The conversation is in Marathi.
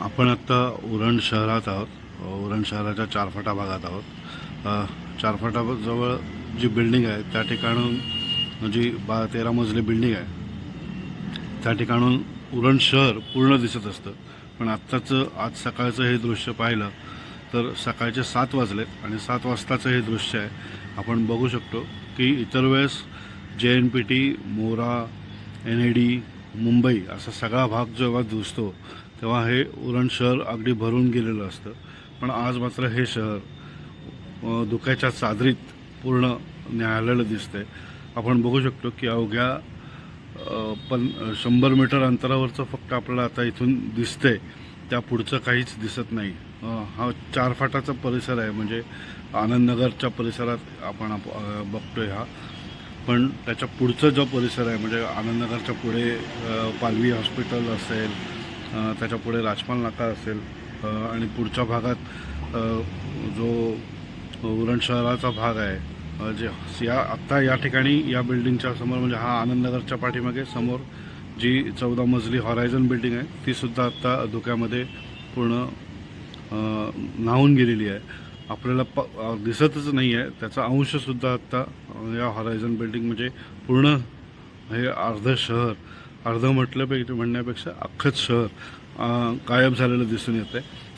आपण आत्ता उरण शहरात आहोत. उरण शहराच्या चारफाटा भागात आहोत. चारफाटाजवळ जी बिल्डिंग आहे त्या ठिकाणून जी बा तेरा मजली बिल्डिंग आहे त्या ठिकाणून उरण शहर पूर्ण दिसत असतं. पण आत्ताचं आज सकाळचं हे दृश्य पाहिलं तर सकाळचे सात वाजलेत आणि सात वाजताचं हे दृश्य आहे. आपण बघू शकतो की इतर वेळेस J N P T Mora N A D Mumbai असा सगळा भाग जेव्हा दिसतो तेव्हा हे उरण शहर अगदी भरून गेलेलं असतं. पण आज मात्र हे शहर अ, धुक्याच्या चादरीत पूर्ण न्यायालयाला दिसतंय. आपण बघू शकतो की अवघ्या पण शंभर मीटर अंतरावरचं फक्त आपल्याला आता इथून दिसतंय. त्या पुढचं काहीच दिसत नाही. हा चार फाटाचा परिसर आहे. म्हणजे आनंदनगरच्या परिसरात आपण आप- बघतोय हा. पण त्याच्या पुढचं जो परिसर आहे म्हणजे आनंदनगरच्या पुढे पालवी हॉस्पिटल असेल त्याच्या पुढे राजपाल नाका असेल आणि पुढच्या भागात जो उरण शहराचा भाग आहे जे या आत्ता या ठिकाणी या बिल्डिंगच्या समोर म्हणजे हा आनंदनगरच्या पाठीमागे समोर जी चौदा मजली हॉरायझन बिल्डिंग आहे तीसुद्धा आत्ता धुक्यामध्ये पूर्ण न्हावून गेलेली आहे. आपल्याला प दिसतच नाही आहे त्याचा अंशसुद्धा आत्ता या हॉरायझन बिल्डिंग म्हणजे पूर्ण हे अर्धं शहर अर्धं म्हटल्यापेक्षा म्हणण्यापेक्षा अख्खंच शहर गायब झालेलं दिसून येतं आहे